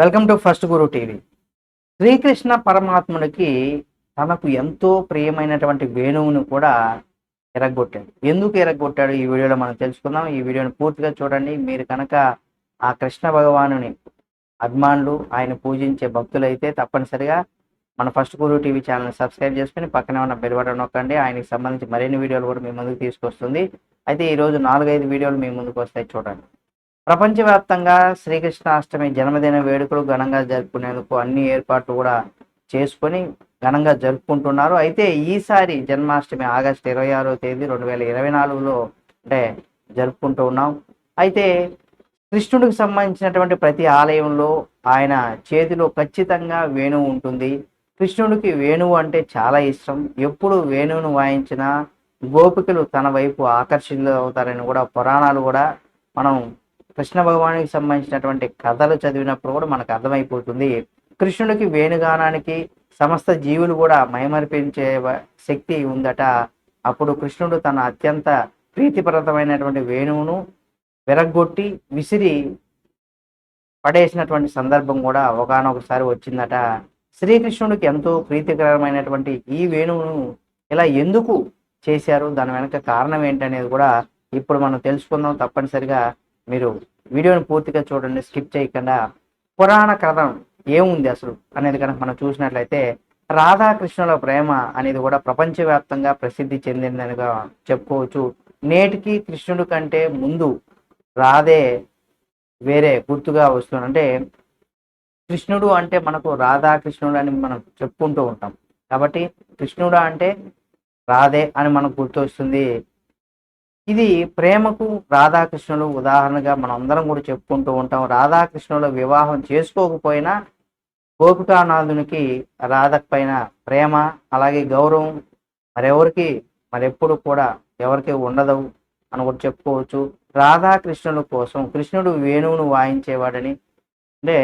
Welcome to first guru TV. Srikrishna పరమాత్ముడికి తనకు ఎంతో ప్రియమైనటువంటి వేణువును కూడా ఎరగొట్టాడు. ఎందుకు ఎరగొట్టాడు? ఈ వీడియోలో మనం తెలుసుకుందాం. ఈ వీడియోని పూర్తిగా చూడండి. మీరు కనుక ఆ కృష్ణ భగవానుని అభిమానులు ఆయన పూజించే భక్తులైతే తప్పనిసరిగా మన first guru TV channel subscribe చేసుకుని పక్కనే ఉన్న బెల్ బటన్ నొక్కండి. ఆయనకి సంబంధించి మరిన్ని వీడియోలు కూడా మీ ముందుకు తీసుకొస్తుంది. అయితే ఈరోజు నాలుగైదు వీడియోలు మీ ముందుకు వస్తాయి చూడండి. ప్రపంచవ్యాప్తంగా శ్రీకృష్ణాష్టమి జన్మదిన వేడుకలు ఘనంగా జరుపుకునేందుకు అన్ని ఏర్పాట్లు కూడా చేసుకొని ఘనంగా జరుపుకుంటున్నారు. అయితే ఈసారి జన్మాష్టమి ఆగస్టు ఇరవై ఆరో తేదీ రెండు వేల ఇరవై నాలుగులో అంటే జరుపుకుంటూ ఉన్నాం. అయితే కృష్ణుడికి సంబంధించినటువంటి ప్రతి ఆలయంలో ఆయన చేతిలో ఖచ్చితంగా వేణువు ఉంటుంది. కృష్ణుడికి వేణువు అంటే చాలా ఇష్టం. ఎప్పుడు వేణువును వాయించినా గోపికలు తన వైపు ఆకర్షితులు అవుతారని కూడా పురాణాలు కూడా మనం కృష్ణ భగవానికి సంబంధించినటువంటి కథలు చదివినప్పుడు కూడా మనకు అర్థమైపోతుంది. కృష్ణుడికి వేణుగానానికి సమస్త జీవులు కూడా మైమరిపించే శక్తి ఉందట. అప్పుడు కృష్ణుడు తన అత్యంత ప్రీతిప్రదమైనటువంటి వేణువును విరగ్గొట్టి విసిరి పడేసినటువంటి సందర్భం కూడా ఒకనొకసారి వచ్చిందట. శ్రీకృష్ణుడికి ఎంతో ప్రీతికరమైనటువంటి ఈ వేణువును ఇలా ఎందుకు చేశారు? దాని వెనక కారణం ఏంటనేది కూడా ఇప్పుడు మనం తెలుసుకుందాం తప్పనిసరిగా. మీరు వీడియోని పూర్తిగా చూడండి స్కిప్ చేయకుండా పురాణ కథ ఏముంది అసలు అనేది కనుక మనం చూసినట్లయితే రాధాకృష్ణుల ప్రేమ అనేది కూడా ప్రపంచవ్యాప్తంగా ప్రసిద్ధి చెందిందనిగా చెప్పుకోవచ్చు. నేటికి కృష్ణుడి కంటే ముందు రాధే వేరే గుర్తుగా వస్తుంది. అంటే కృష్ణుడు అంటే మనకు రాధాకృష్ణుడు అని మనం చెప్పుకుంటూ ఉంటాం. కాబట్టి కృష్ణుడు అంటే రాధే అని మనకు గుర్తు వస్తుంది ఇది ప్రేమకు రాధాకృష్ణులు ఉదాహరణగా మనం అందరం కూడా చెప్పుకుంటూ ఉంటాం. రాధాకృష్ణుల వివాహం చేసుకోకపోయినా గోపికానాథునికి రాధ పైన ప్రేమ అలాగే గౌరవం మరెవరికి మరెప్పుడు కూడా ఎవరికి ఉండదు అని కూడా చెప్పుకోవచ్చు. రాధాకృష్ణుల కోసం కృష్ణుడు వేణువును వాయించేవాడని అంటే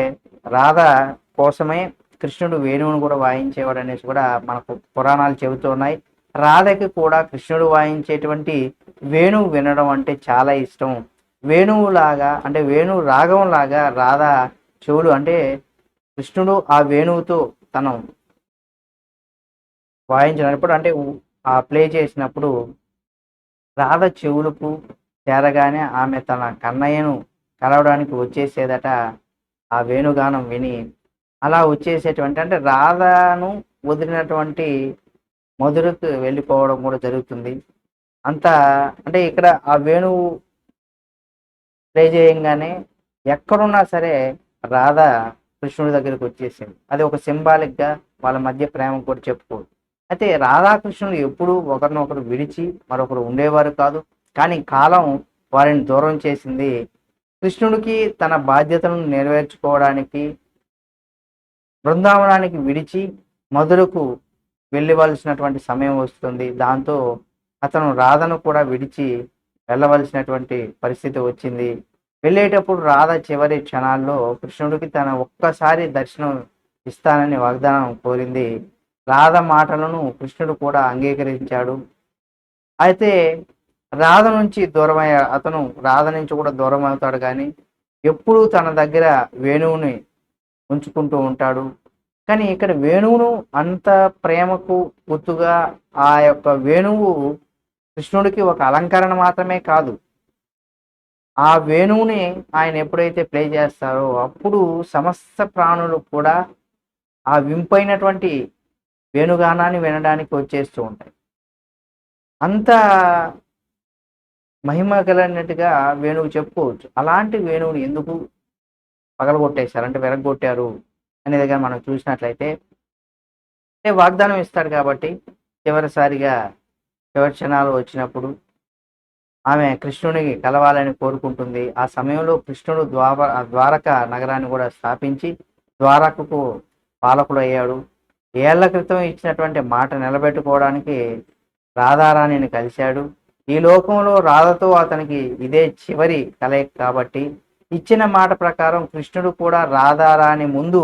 రాధ కోసమే కృష్ణుడు వేణువును కూడా వాయించేవాడు అనేసి కూడా మనకు పురాణాలు చెబుతున్నాయి రాధకి కూడా కృష్ణుడు వాయించేటువంటి వేణువు వినడం అంటే చాలా ఇష్టం. వేణువు లాగా అంటే వేణువు రాగం లాగా రాధ చెవులు అంటే కృష్ణుడు ఆ వేణువుతో తను వాయించినప్పుడు అంటే ఆ ప్లే చేసినప్పుడు రాధ చెవులకు చేరగానే ఆమె తన కన్నయ్యను కలవడానికి వచ్చేసేదట ఆ వేణుగానం విని. అలా వచ్చేసేటువంటి అంటే రాధను వదిలినటువంటి మధురకు వెళ్ళిపోవడం కూడా జరుగుతుంది. అంత అంటే ఇక్కడ ఆ వేణువు ప్లే చేయంగానే ఎక్కడున్నా సరే రాధ కృష్ణుడి దగ్గరికి వచ్చేసింది. అది ఒక సింబాలిక్గా వాళ్ళ మధ్య ప్రేమ కూడా చెప్పుకోవచ్చు. అయితే రాధాకృష్ణుడు ఎప్పుడూ ఒకరినొకరు విడిచి మరొకరు ఉండేవారు కాదు. కానీ కాలం వారిని దూరం చేసింది కృష్ణుడికి తన బాధ్యతలను నెరవేర్చుకోవడానికి బృందావనానికి విడిచి మధురకు వెళ్ళవలసినటువంటి సమయం వస్తుంది. దాంతో అతను రాధను కూడా విడిచి వెళ్ళవలసినటువంటి పరిస్థితి వచ్చింది. వెళ్ళేటప్పుడు రాధ చివరి క్షణాల్లో కృష్ణుడికి తన ఒక్కసారి దర్శనం ఇస్తానని వాగ్దానం కోరింది. రాధ మాటలను కృష్ణుడు కూడా అంగీకరించాడు. అయితే రాధ నుంచి దూరమయ్యా అతను రాధ నుంచి కూడా దూరం అవుతాడు కానీ ఎప్పుడూ తన దగ్గర వేణువుని ఉంచుకుంటూ ఉంటాడు. కానీ ఇక్కడ వేణువును అంత ప్రేమకు గుర్తుగా ఆ యొక్క వేణువు కృష్ణుడికి ఒక అలంకరణ మాత్రమే కాదు. ఆ వేణువుని ఆయన ఎప్పుడైతే ప్లే చేస్తారో అప్పుడు సమస్త ప్రాణులు కూడా ఆ వింపైనటువంటి వేణుగానాన్ని వినడానికి వచ్చేస్తూ ఉంటాయి. అంత మహిమ కలిగినట్టుగా వేణువు చెప్పుకోవచ్చు. అలాంటి వేణువుని ఎందుకు పగలగొట్టేశారు? అంటే వెరగొట్టారు అనేది దగ్గర మనం చూసినట్లయితే అంటే వాగ్దానం ఇస్తాడు కాబట్టి చివరిసారిగా చివరి క్షణాలు వచ్చినప్పుడు ఆమె కృష్ణుడిని కలవాలని కోరుకుంటుంది. ఆ సమయంలో కృష్ణుడు ద్వార ద్వారక నగరాన్ని కూడా స్థాపించి ద్వారకకు పాలకుడు అయ్యాడు ఏళ్ళ క్రితం ఇచ్చినటువంటి మాట నిలబెట్టుకోవడానికి రాధారాణిని కలిశాడు. ఈ లోకంలో రాధతో అతనికి ఇదే చివరి కలయిక కాబట్టి ఇచ్చిన మాట ప్రకారం కృష్ణుడు కూడా రాధారాణి ముందు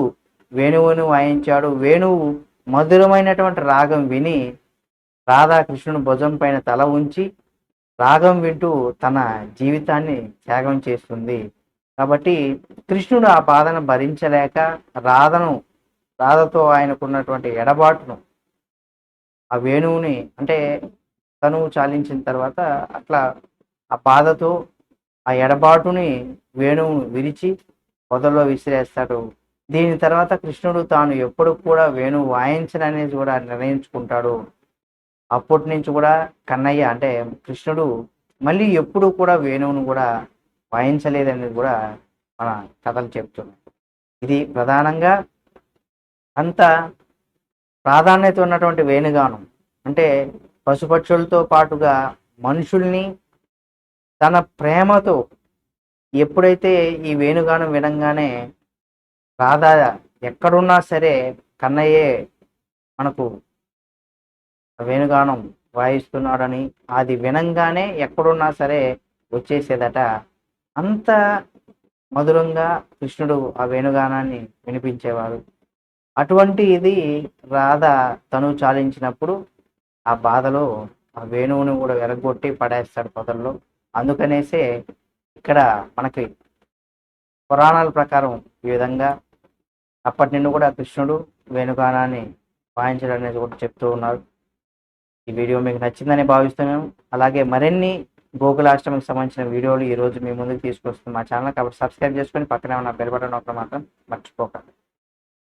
వేణువును వాయించాడు. వేణువు మధురమైనటువంటి రాగం విని రాధాకృష్ణుని భుజం పైన తల ఉంచి రాగం వింటూ తన జీవితాన్ని త్యాగం చేస్తుంది. కాబట్టి కృష్ణుడు ఆ బాధను భరించలేక రాధను రాధతో ఆయనకున్నటువంటి ఎడబాటును ఆ వేణువుని అంటే తను చాలించిన తర్వాత అట్లా ఆ బాధతో ఆ ఎడబాటుని వేణువును విరిచి పొదల్లో విసిరేస్తాడు దీని తర్వాత కృష్ణుడు తాను ఎప్పుడు కూడా వేణువు వాయించననేది కూడా నిర్ణయించుకుంటాడు. అప్పటి నుంచి కూడా కన్నయ్య అంటే కృష్ణుడు మళ్ళీ ఎప్పుడు కూడా వేణువును కూడా వాయించలేదనేది కూడా మన కథలు చెప్తున్నాయి ఇది ప్రధానంగా అంత ప్రాధాన్యత ఉన్నటువంటి వేణుగానం. అంటే పశుపక్షులతో పాటుగా మనుషుల్ని తన ప్రేమతో ఎప్పుడైతే ఈ వేణుగానం వినంగానే రాధా ఎక్కడున్నా సరే కన్నయ్యే మనకు వేణుగానం వాయిస్తున్నాడని అది వినంగానే ఎక్కడున్నా సరే వచ్చేసేదట. అంత మధురంగా కృష్ణుడు ఆ వేణుగానాన్ని వినిపించేవారు అటువంటి ఇది రాధ తను చాలించినప్పుడు ఆ బాధలో ఆ వేణువుని కూడా వెరగొట్టి పడేస్తాడు పొదల్లో. అందుకనేసే ఇక్కడ మనకి పురాణాల ప్రకారం ఈ విధంగా అప్పటి నుండి కూడా కృష్ణుడు వేణుగానాన్ని వాయించడం అనేది కూడా చెప్తూ ఉన్నారు. ఈ వీడియో మీకు నచ్చిందని భావిస్తున్నాము అలాగే మరిన్ని గోకులాష్టమికి సంబంధించిన వీడియోలు ఈ రోజు మీ ముందుకు తీసుకొస్తుంది మా ఛానల్. కాబట్టి సబ్స్క్రైబ్ చేసుకొని పక్కనే ఉన్న బెల్ బటన్ నొక్కడం మాత్రం మర్చిపోకండి.